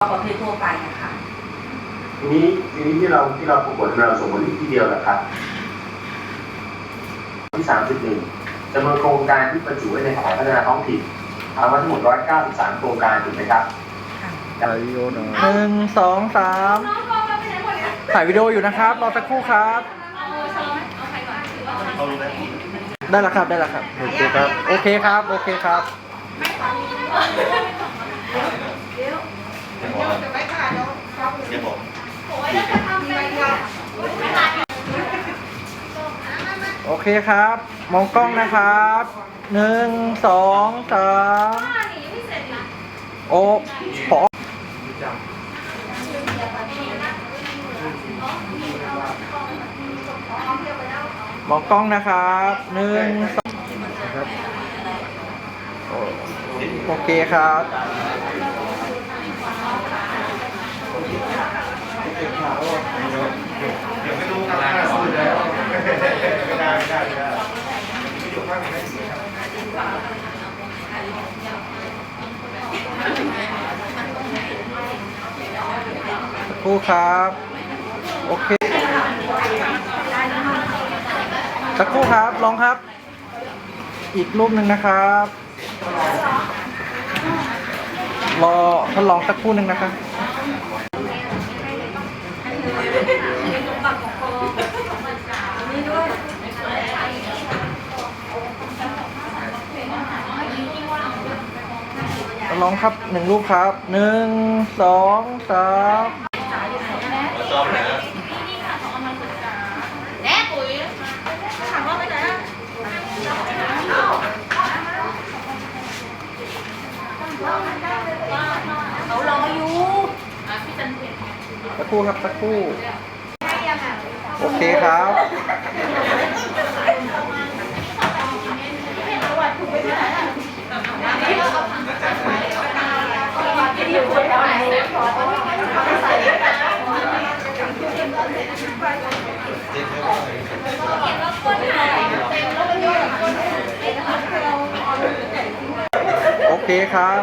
ประเภททั่วไปนะคะทีนี้ทีนี้ที่เราที่เราประกวดเราส่งผลที่เดียวนะครับที่สามสิบหนึ่งจำนวนโครงการที่บรรจุไว้ในแผนพัฒนาท้องถิ่นเอาไว้ทั้งหมดร้อยเก้าสิบสามโครงการถูกไหมครับถ่ายวิดีโอหน่อยหนึ่งสองสามถ่ายวิดีโออยู่นะครับรอสักครู่ครับได้แล้วครับได้แล้วครับโอเคครับโอเคครับโอเคครับ โอเคครับ มองกล้องนะครับหนึ่งสองสามโอ้พอมองกล้องนะครับหนึ่งสองโอเคครับ สักครู่ครับ โอเค สักครู่ครับลองครับ อีกรูปหนึ่งนะครับ รอทดลองสักครู่หนึ่งนะครับ ลองครับหนึ่งรูปครับหนึ่งสองสามแน่ปุ๋ยถามว่าไปไหนอะเขารออยู่อะพี่จันเพชรสักครู่ครับสักครู่ โอเคครับ โอเคครับ